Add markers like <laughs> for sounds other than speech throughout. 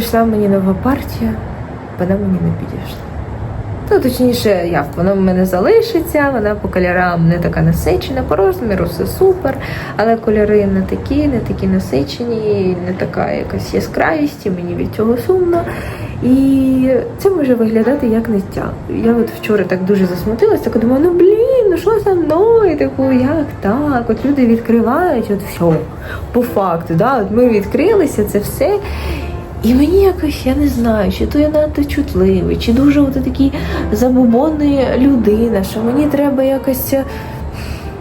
прийшла мені нова партія, вона мені не підійшла. Ну, точніше, як вона в мене залишиться, вона по кольорам не така насичена, по розміру все супер, але кольори не такі, не такі насичені, не така якась яскравість, і мені від цього сумно. І це може виглядати як ниття. Я от вчора так дуже засмутилась, так думаю, ну блін, ну що за мною? Типу, як так? От люди відкривають, от все, по факту, да, от ми відкрилися, це все. І мені якось, я не знаю, чи то я надто чутливий, чи дуже от такий забубонний людина, що мені треба якось.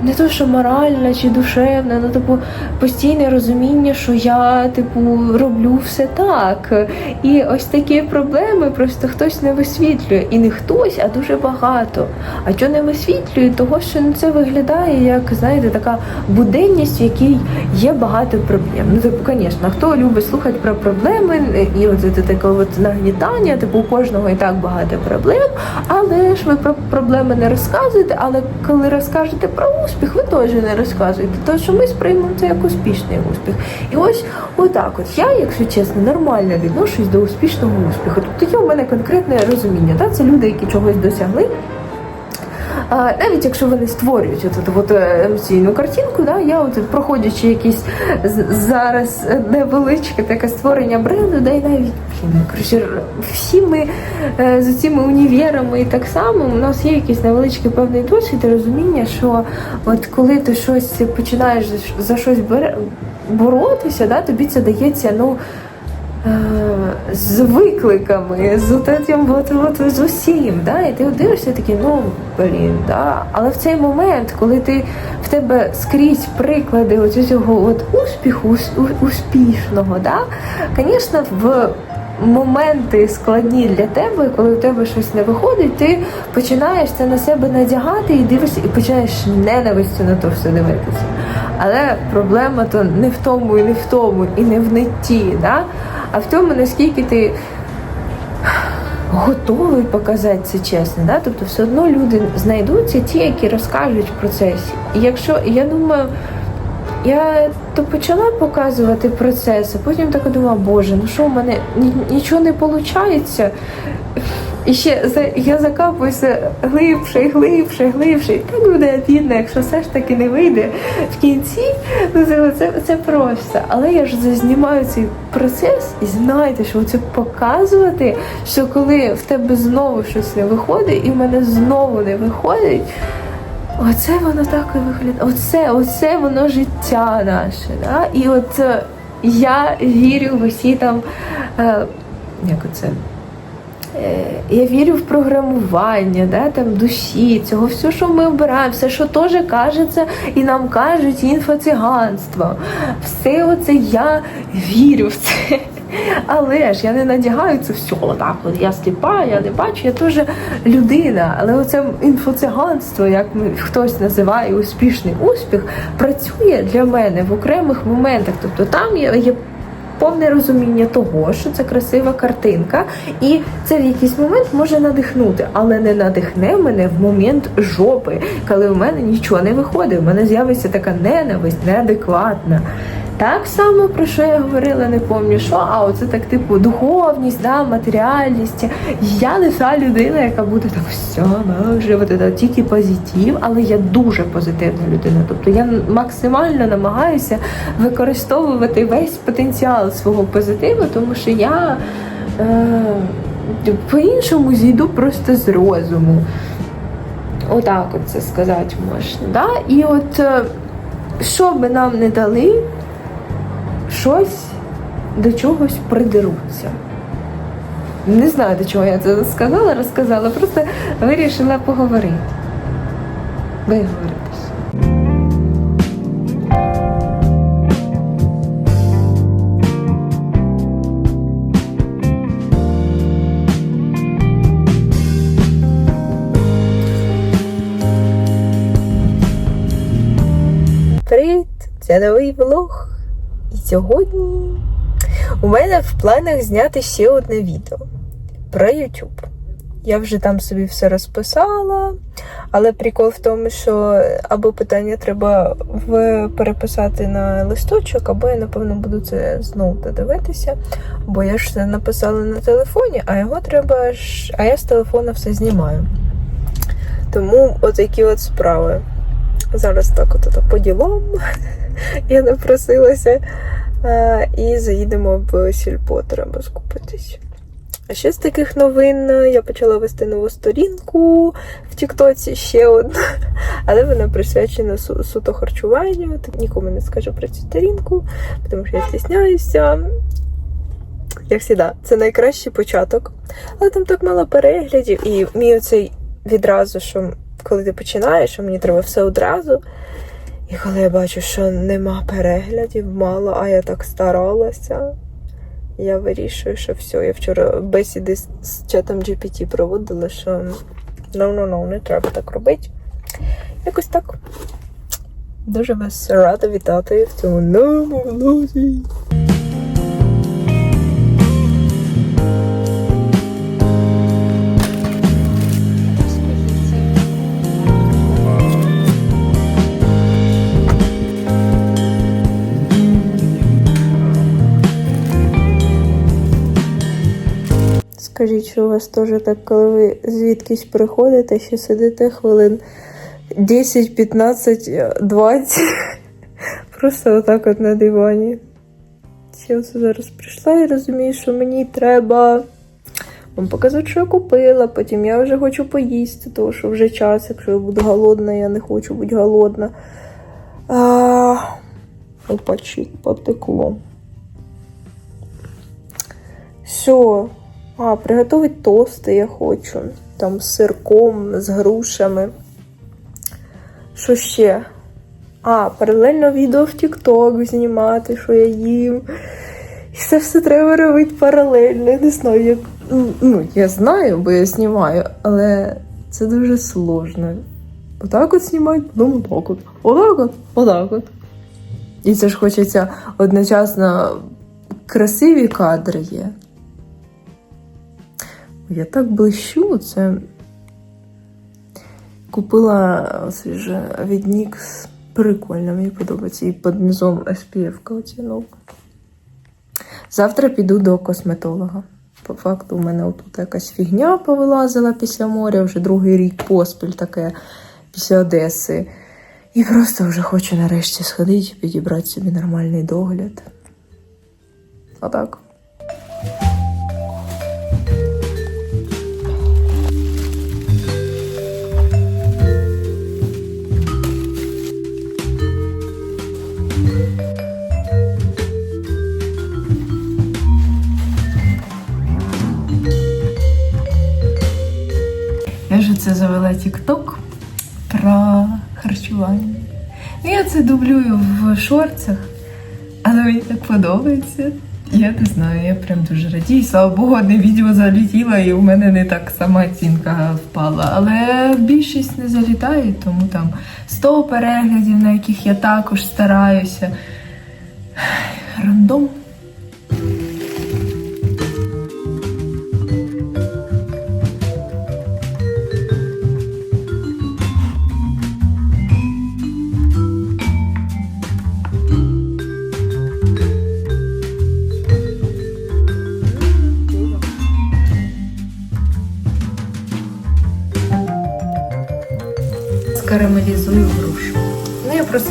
Не то, що моральна чи душевна, ну типу постійне розуміння, що я типу роблю все так. І ось такі проблеми просто хтось не висвітлює. І не хтось, а дуже багато. А що не висвітлює? Того, що ну, це виглядає як, знаєте, така буденність, в якій є багато проблем. Ну, типу, звісно, хто любить слухати про проблеми, і от це таке от нагнітання, типу у кожного і так багато проблем, але ж ви про проблеми не розказуєте, але коли розкажете про успіх, ви теж не розказуєте. Тому що ми сприймемо це як успішний успіх. І ось отак от я, якщо чесно, нормально відношусь до успішного успіху. Тобто є у мене конкретне розуміння. Та? Це люди, які чогось досягли. Навіть якщо вони створюють от, от, е, емоційну картинку, да, я от проходячи якісь зараз невеличке таке створення бренду, да, і навіть коротше, всі ми е, з цими універами і так само у нас є якийсь невеличкий певний досвід і розуміння, що от коли ти щось починаєш за- за щось боротися, да, тобі це дається, ну. Е, з викликами, з тим, от, от, з усім, да? і ти дивишся такий, ну блін, да? але в цей момент, коли ти в тебе скрізь приклади от цього от успіху, успішного, да? звісно, в моменти складні для тебе, коли в тебе щось не виходить, ти починаєш це на себе надягати і дивишся, і починаєш ненавистю на то все дивитися. Але проблема то не в тому, і не в тому, і не в нитті, да? А в тому, наскільки ти готовий показати це чесно. Да? Тобто все одно люди знайдуться ті, які розкажуть в процесі. І якщо я думаю, я то почала показувати процес, а потім так думала, боже, ну що в мене нічого не виходить. І ще за- я закапуюся глибше, глибше, глибше. І так буде обідно, якщо все ж таки не вийде в кінці. Ну це, це, просто. Але я ж зазнімаю цей процес і знаєте, що це показувати, що коли в тебе знову щось не виходить, і в мене знову не виходить. Оце воно так і виглядає. Оце, оце воно життя наше. Да? І от е, я вірю в усі там. Е, як оце? Е, Я вірю в програмування, да, там, душі, цього все, що ми обираємо, все, що теж кажеться, і нам кажуть інфоциганство. Все оце я вірю в це. Але ж я не надягаю це все отак. От я сліпа, я не бачу, я теж людина. Але оце інфоциганство, як хтось називає успішний успіх, працює для мене в окремих моментах. Тобто там є, є повне розуміння того, що це красива картинка, і це в якийсь момент може надихнути, але не надихне мене в момент жопи, коли в мене нічого не виходить. В мене з'явиться така ненависть, неадекватна. Так само про що я говорила, не пам'ятаю, що а оце так, типу, духовність, да, матеріальність. Я не та людина, яка буде там все, от це, тільки позитив, але я дуже позитивна людина. Тобто я максимально намагаюся використовувати весь потенціал свого позитиву, тому що я е, по-іншому зійду просто з розуму. Отак от це сказати можна. Да? І от е, що би нам не дали, щось до чогось придеруться. Не знаю, до чого я це сказала, розказала, просто вирішила поговорити. Виговоритись. Привіт! Це новий влог. Сьогодні у мене в планах зняти ще одне відео про YouTube. Я вже там собі все розписала, але прикол в тому, що або питання треба в... переписати на листочок, або я, напевно, буду це знову додивитися. Бо я ж це написала на телефоні, а його треба ж. А я з телефона все знімаю. Тому отакі от справи. Зараз так от, от по ділам <laughs> я напросилася. І заїдемо в сільпо, треба скупитись. А ще з таких новин е, я почала вести нову сторінку в Тіктоці ще одну, <laughs> але вона присвячена су- суто харчуванню. Так нікому не скажу про цю сторінку, тому що я стісняюся. Як завжди, це найкращий початок. Але там так мало переглядів, і мій оцей відразу, що коли ти починаєш, що мені треба все одразу. І коли я бачу, що нема переглядів, мало, а я так старалася, я вирішую, що все. Я вчора бесіди з, чатом GPT проводила, що ну-ну-ну, не треба так робити. Якось так. Дуже вас рада вітати в цьому новому влозі. Скажіть, що у вас теж так, коли ви звідкись приходите, ще сидите хвилин 10, 15, 20. Просто отак от на дивані. Я оце зараз прийшла і розумію, що мені треба вам показати, що я купила. Потім я вже хочу поїсти, тому що вже час, якщо я буду голодна, я не хочу бути голодна. А, опачі, потекло. Все. А, приготувати тости я хочу. Там з сирком, з грушами. Що ще? А, паралельно відео в TikTok знімати, що я їм. І це все треба робити паралельно. Не знаю, як. Ну, я знаю, бо я знімаю, але це дуже сложно. Отак от знімати, потім отак от. Отак от, отак от. І це ж хочеться одночасно красиві кадри є. Я так блищу, це купила свіже від NYX. Прикольно, мені подобається. І під низом SPF оцінок. Завтра піду до косметолога. По факту, у мене отут якась фігня повилазила після моря, вже другий рік поспіль таке після Одеси. І просто вже хочу нарешті сходити, підібрати собі нормальний догляд. Отак. Я це завела про харчування. Ну, я це дублюю в шорцах, але мені так подобається. Я не знаю, я прям дуже радію. Слава Богу, одне відео залетіло, і у мене не так сама оцінка впала. Але більшість не залітає, тому там 100 переглядів, на яких я також стараюся. Рандом.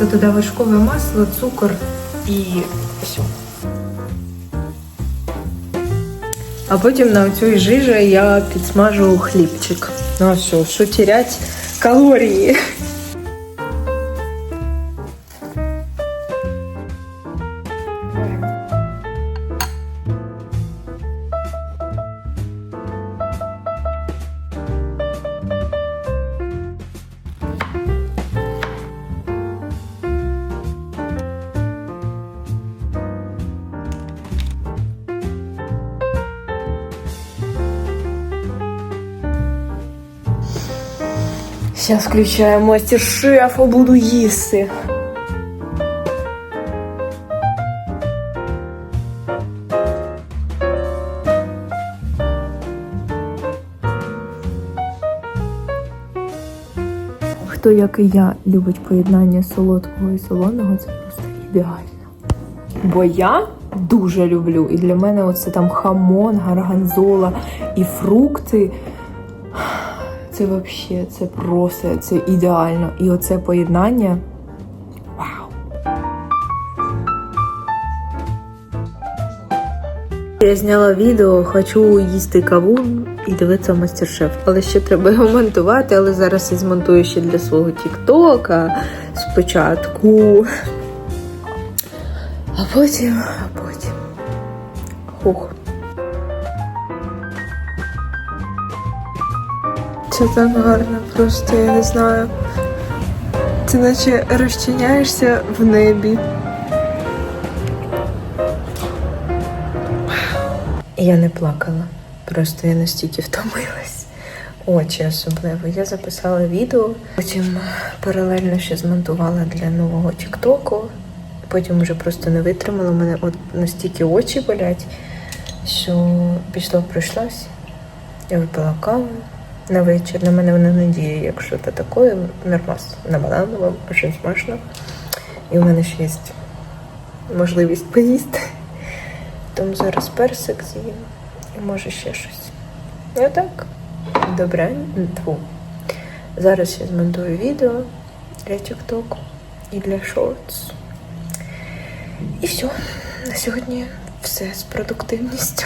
Я туди вершкове масло, цукор і все. А потім на цю жижі я підсмажу хлібчик. Ну а що, що терять калорії? Зараз включаю мастер шефа буду їсти. Хто, як і я, любить поєднання солодкого і солоного, це просто ідеально. Бо я дуже люблю, і для мене оце там хамон, гарганзола і фрукти це взагалі, це просто, це ідеально. І оце поєднання. Я зняла відео, хочу їсти кавун і дивитися мастер-шеф. Але ще треба його монтувати, але зараз я змонтую ще для свого Тіктока спочатку. А потім, Це так гарно, просто я не знаю. Ти наче розчиняєшся в небі. Я не плакала, просто я настільки втомилась. Очі особливо. Я записала відео, потім паралельно ще змонтувала для нового Тіктоку. Потім вже просто не витримала. Мене от настільки очі болять, що пішла пройшлась. Я випила каву на вечір. На мене вона надіє, якщо то таке, нормас на банановому, дуже смачно. І в мене ще є можливість поїсти. Тому зараз персик з'їм і може ще щось. І отак. Добре. Зараз я змонтую відео для TikTok і для Shorts. І все. На сьогодні все з продуктивністю.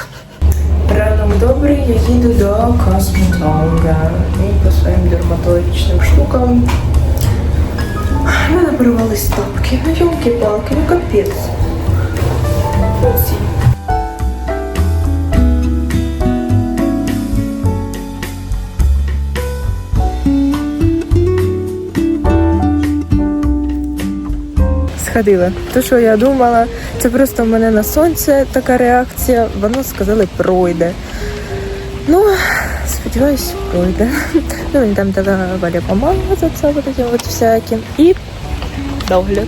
Ранок добрий, я їду до косметолога і по своїм дерматологічним штукам. У мене порвались тапки. Ну, йолки-палки, ну капець. Оці. Сходила. То, що я думала, це просто в мене на сонце така реакція. Воно сказали пройде. Ну, сподіваюсь, пройде. <laughs> Ну, мені там дала Валя помазатися вот этим вот всяким. І догляд.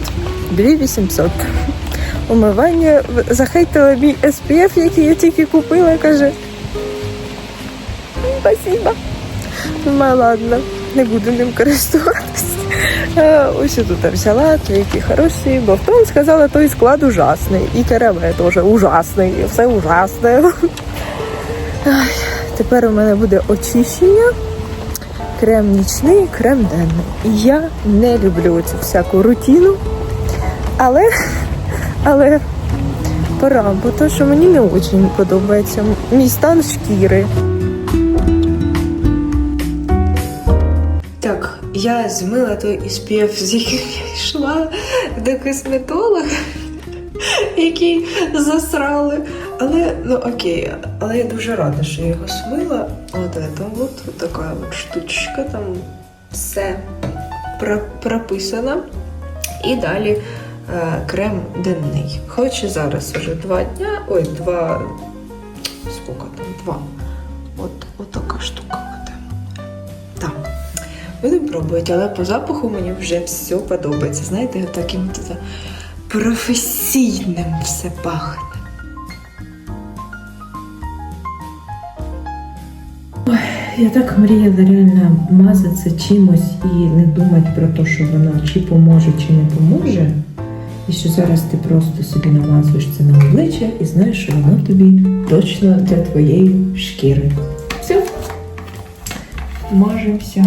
2800. <laughs> Умивання захейтила мій SPF, який я тільки купила, каже. Спасибо. Думаю, ладно, не буду ним користуватися. Е, Ось тут взяла, то який хороший, бо хто сказала, той склад ужасний. І КРВ теж ужасний, і все ужасне. Тепер у мене буде очищення, крем нічний, крем денний. І я не люблю цю всяку рутину, але, але пора, бо то, що мені не дуже подобається мій стан шкіри. Я змила той SPF, з яким я йшла до косметолога, який засрали. Але ну окей, але я дуже рада, що я його смила. От це от, от така от штучка, там все про- прописано. І далі е, крем денний. Хоч і зараз уже два дня, ой, два. Скільки там? Два. От, от така штука. От. Будемо пробувати, але по запаху мені вже все подобається. Знаєте, таким от професійним все пахне. Я так мріяла реально мазатися чимось і не думати про те, що воно чи поможе, чи не поможе. І що зараз ти просто собі намазуєш це на обличчя і знаєш, що воно тобі точно для твоєї шкіри. Все. Мажемося.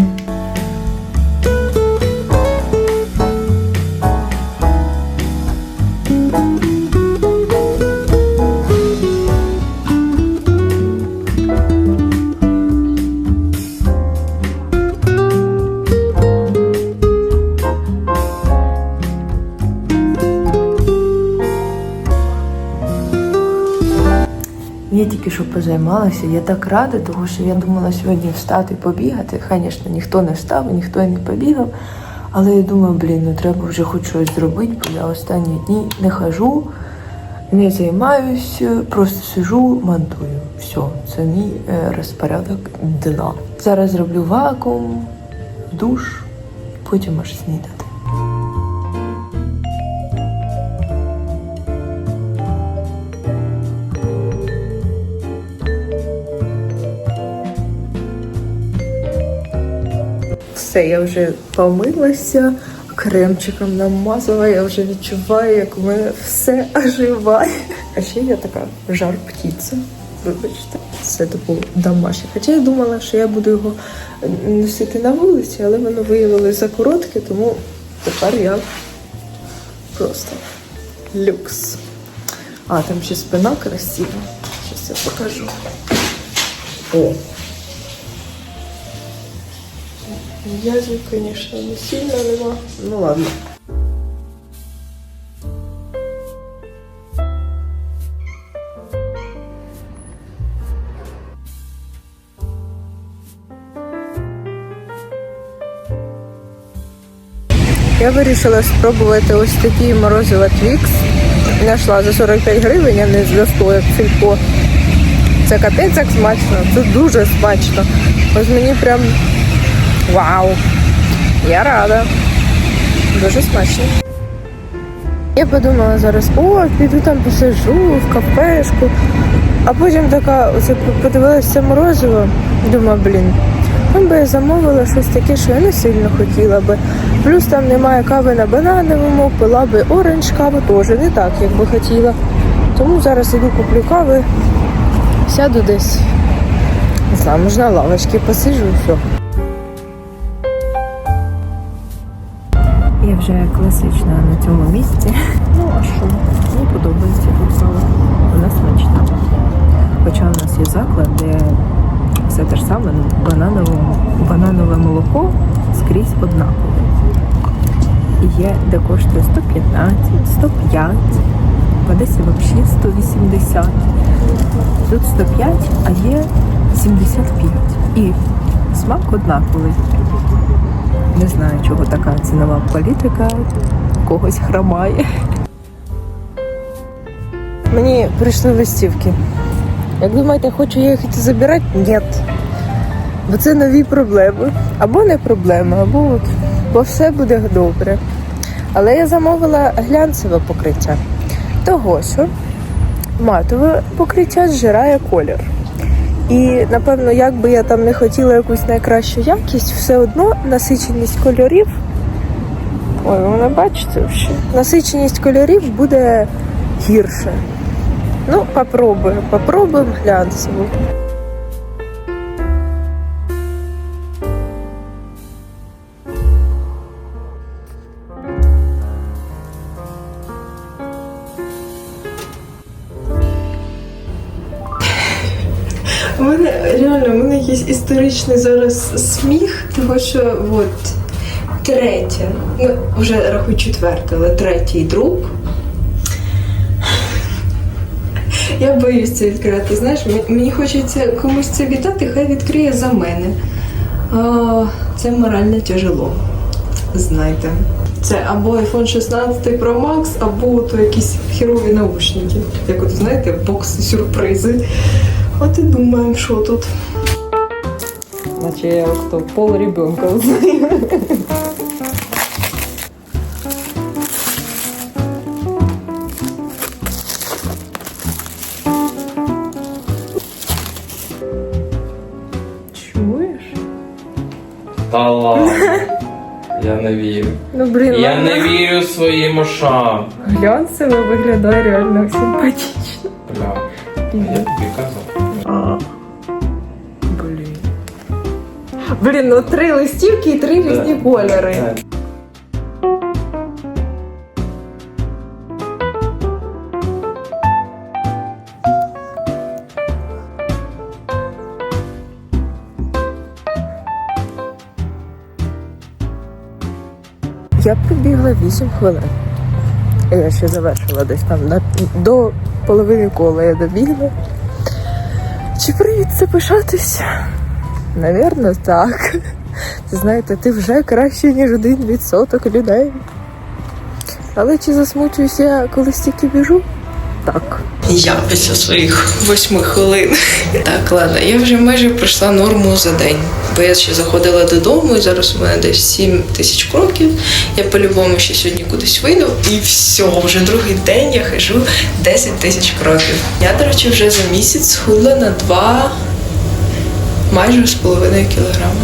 Я тільки що позаймалася, я так рада, тому що я думала сьогодні встати побігати. Звісно, ніхто не встав, ніхто не побігав. Але я думаю, блін, ну треба вже хоч щось зробити, бо я останні дні не хожу, не займаюся, просто сижу, монтую. Все, це мій е, розпорядок дна. Зараз зроблю вакуум, душ, потім аж снідати. Все. Я вже помилася, кремчиком намазала, я вже відчуваю, як в мене все оживає. А ще я така жар птиця. Вибачте, це типу домашнє. Хоча я думала, що я буду його носити на вулиці, але воно виявилося за коротке, тому тепер я просто люкс. А, там ще спина красива. Щас я покажу. О. М'язів, звісно, не сильно нема. Ну ладно. Я вирішила спробувати ось такий морозиво Твікс. Знайшла за 45 гривень, а не за 100, як сільпо. Це капець як смачно, це дуже смачно. Ось мені прям вау. Я рада. Дуже смачно. Я подумала зараз, о, піду там посижу в кафешку. А потім така, оце подивилася морозиво. Думаю, блін, там би я замовила щось таке, що я не сильно хотіла би. Плюс там немає кави на банановому, пила би оранж каву теж не так, як би хотіла. Тому зараз іду куплю кави, сяду десь. Не знаю, можна на лавочці посижу все. Вже класична на цьому місці. Ну а що? Мені подобається тут сало. Вона смачна. Хоча у нас є заклад, де все те ж саме, ну, бананове, бананове молоко скрізь однакове. І є, де коштує 115, 105, в Одесі взагалі 180. Тут 105, а є 75. І смак однаковий. Не знаю, чого така цінова політика когось хромає. Мені прийшли листівки. Як думаєте, хочу я їх іти забирати? Ні. Бо це нові проблеми. Або не проблеми, або от, бо все буде добре. Але я замовила глянцеве покриття. Того, що матове покриття зжирає колір. І напевно, як би я там не хотіла якусь найкращу якість, все одно насиченість кольорів. Ой, мене бачите вже? Насиченість кольорів буде гірше. Ну, попробуємо. Попробуємо глянцеву. Історичний зараз сміх, тому що от третє, ну вже рахуй четверте, але третій друг. Я боюсь це відкривати. Знаєш, мені хочеться комусь це віддати, хай відкриє за мене. А, це морально тяжело. Знайте. Це або iPhone 16 Pro Max, або то якісь херові наушники. Як от знаєте, бокси сюрпризи. От і думаємо, що тут. Наче я хто пол ребенка узнаю. Чуєш? Та ладно. Я не вірю. Ну блін, Я ладно. не вірю своїм ушам. глянцево виглядає реально симпатично. Бля, я тобі казав. Блін, ну три листівки і три різні кольори. Я пробігла 8 хвилин. Я ще завершила десь там на, до половини кола я добігла. Чи привід це пишатися? Навірно, так. Знаєте, ти вже краще, ніж один відсоток людей. Але чи засмучуюся я, коли стільки біжу? Так. Я після своїх восьми хвилин. Так, ладно, я вже майже пройшла норму за день. Бо я ще заходила додому, і зараз у мене десь 7 тисяч кроків. Я по-любому ще сьогодні кудись вийду. І все, вже другий день я хожу 10 тисяч кроків. Я, до речі, вже за місяць схудла на 2 майже з половиною кілограма.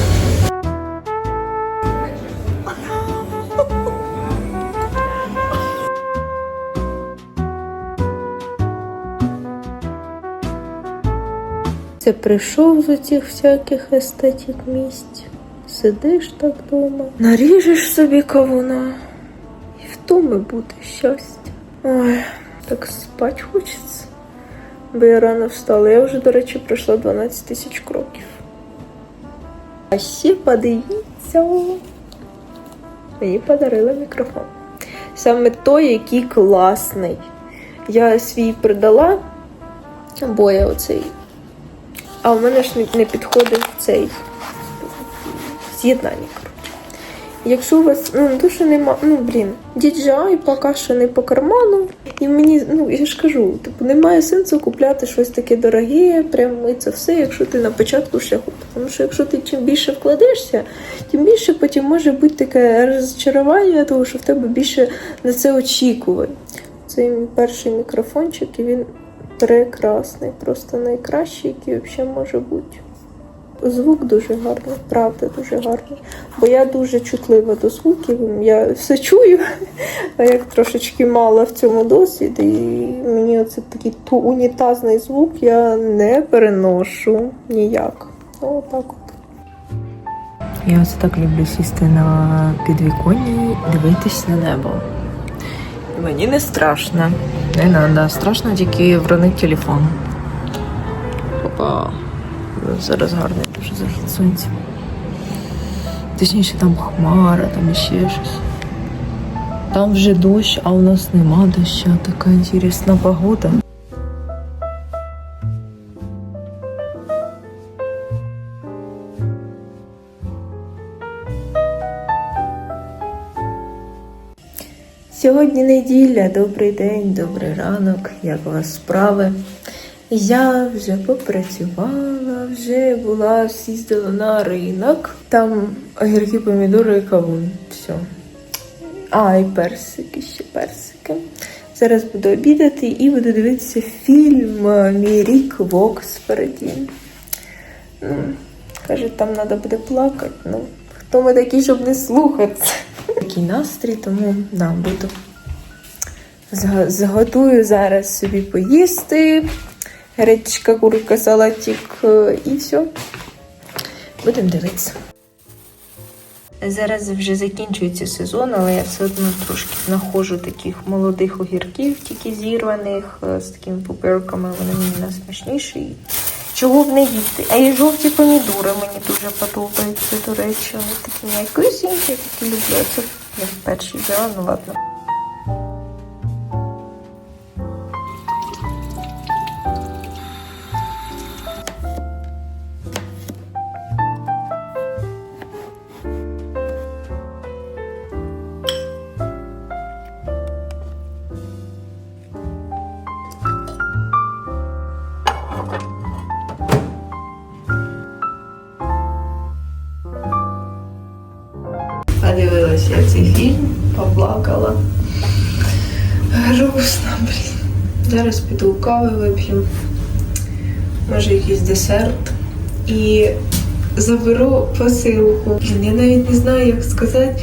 Це прийшов з оцих всяких естетік місць. Сидиш так дома, наріжеш собі кавуна і в тому буде щастя. Ой, так спать хочеться. Бо я рано встала. Я вже, до речі, пройшла 12 тисяч кроків. А ще подивіться. Мені подарили мікрофон. Саме той, який класний. Я свій придала, бо я оцей. А в мене ж не- підходив цей з'єднання. Якщо у вас ну, дуже нема, ну блін, DJI поки що не по карману. І мені, ну я ж кажу, типу, немає сенсу купляти щось таке дороге, прям і це все, якщо ти на початку шляху. Тому що якщо ти чим більше вкладешся, тим більше потім може бути таке розчарування, того що в тебе більше на це очікувань. Це мій перший мікрофончик, і він прекрасний, просто найкращий, який взагалі може бути. Звук дуже гарний, правда, дуже гарний. Бо я дуже чутлива до звуків, я все чую, а як трошечки мало в цьому досвіді, і мені оце такий ту унітазний звук я не переношу ніяк. Отак от. Я ось так люблю сісти на підвіконні і дивитись на небо. Мені не страшно. Не треба. Страшно тільки вронити телефон. Опа. Зараз гарний дуже захід сонця. Точніше, там хмара, там ще щось. Там вже дощ, а у нас нема доща. Така інтересна погода. Сьогодні неділя, добрий день, добрий ранок, як у вас справи? Я вже попрацювала, вже була, з'їздила на ринок. Там огірки, помідори і кавун. Все. А, і персики, ще персики. Зараз буду обідати і буду дивитися фільм Мій рік в Оксфорді. Ну, Кажуть, там треба буде плакати. Ну, хто ми такі, щоб не слухати? Такий настрій, тому да, буду. Зготую зараз собі поїсти. Гречка, курка, салатик е, і все. Будемо дивитися. Зараз вже закінчується сезон, але я все одно трошки знаходжу таких молодих огірків, тільки зірваних, е, з такими пупирками, вони мені найсмачніші. Чого б не їсти? А і жовті помідори мені дуже подобаються, до речі, вони такі м'якусінькі, я такі люблю. Це я перший взяла, ну ладно. Кави вип'ю. Може, якийсь десерт. І заберу посилку. Я навіть не знаю, як сказати.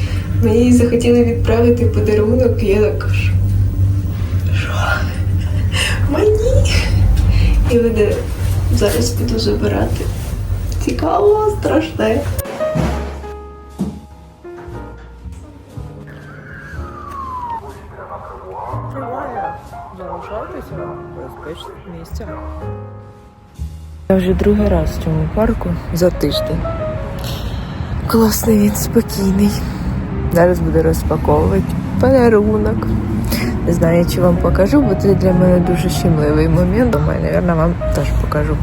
Мені захотіли відправити подарунок, і я так кажу. Що? Мені? І мене зараз піду забирати. Цікаво, страшне. Я вже другий раз в цьому парку за тиждень. Класний він, спокійний. Зараз буду розпаковувати подарунок. Не знаю, чи вам покажу, бо це для мене дуже щемливий момент. Думаю, мабуть, вам теж покажу.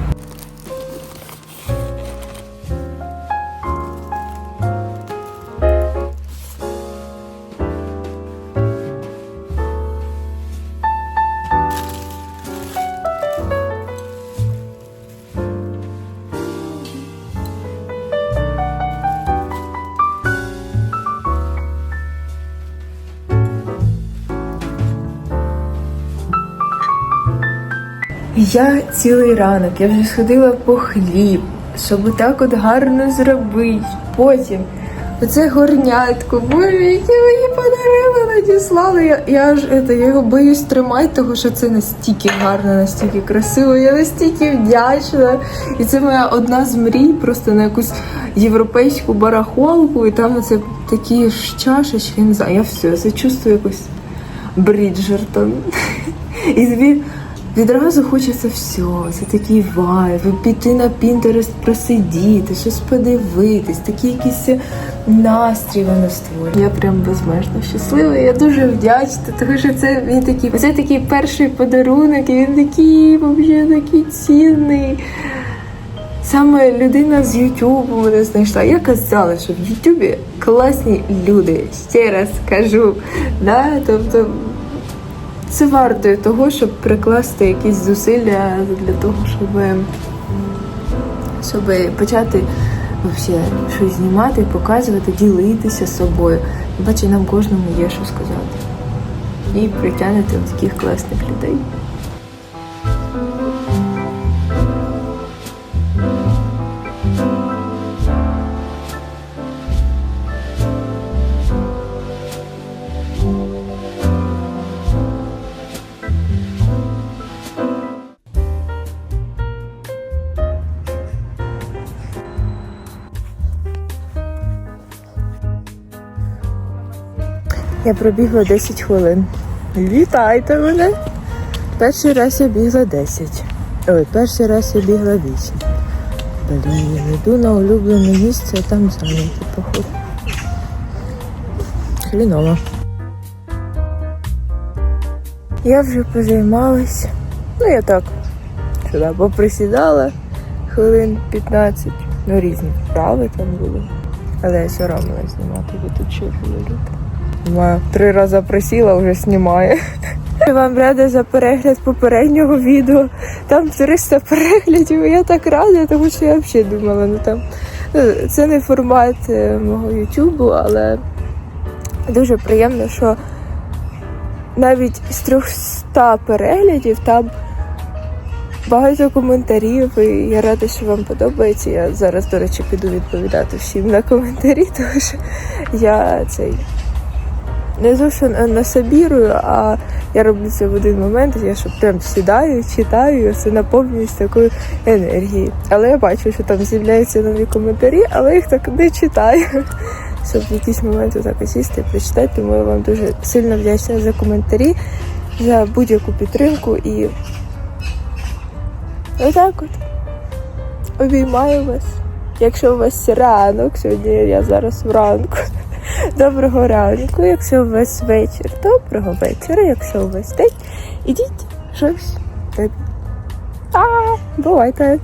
Я цілий ранок, я вже сходила по хліб, щоб так от гарно зробити. Потім Оце горнятко, боже, яке мені подарили, надіслали. Я, я ж это, я його боюсь тримати, тому що це настільки гарно, настільки красиво, я настільки вдячна. І це моя одна з мрій, просто на якусь європейську барахолку, і там оце такі ж чашечки, не знаю, я все, це чувствую якось Бріджертон. <laughs> І тобі відразу хочеться все. Це такий вайб, піти на Пінтерест просидіти, щось подивитись, такий якийсь настрій воно створює. Я прям безмежно щаслива. Я дуже вдячна, тому що це він такий, це такий перший подарунок, і він такий, взагалі такий цінний. Саме людина з Ютубу мене знайшла. Я казала, що в Ютубі класні люди. Ще раз кажу. Да? Тобто це вартує того, щоб прикласти якісь зусилля для того, щоб, щоб почати вообще щось знімати, показувати, ділитися собою. Бачу, нам кожному є що сказати. І притягнути таких класних людей. Я пробігла 10 хвилин. Вітайте мене! Перший раз я бігла 10. Ой, перший раз я бігла 8. Блін, йду на улюблене місце, а там зайняті, походу. Хріново. Я вже позаймалась. Ну, я так сюди поприсідала хвилин 15. Ну, різні вправи там були. Але я соромилась знімати, бо тут червоні люди. Знімаю. Три рази присіла, вже знімає. Вам рада за перегляд попереднього відео. Там 300 переглядів. Я так рада, тому що я взагалі думала, ну там ну, це не формат е, мого Ютубу, але дуже приємно, що навіть з 300 переглядів там багато коментарів. І я рада, що вам подобається. Я зараз, до речі, піду відповідати всім на коментарі, <laughs> тому що я цей не зовсім насобірую, а я роблю це в один момент, я щоб прям сідаю, читаю, все наповнююсь такою енергією. Але я бачу, що там з'являються нові коментарі, але їх так не читаю. Щоб в якийсь момент отак сісти і прочитати, тому я вам дуже сильно вдячна за коментарі, за будь-яку підтримку і отак от обіймаю вас. Якщо у вас ранок, сьогодні я зараз вранку. Доброго ранку, якщо у вас вечір, доброго вечора, якщо у вас день, ідіть щось. Та, бувайте.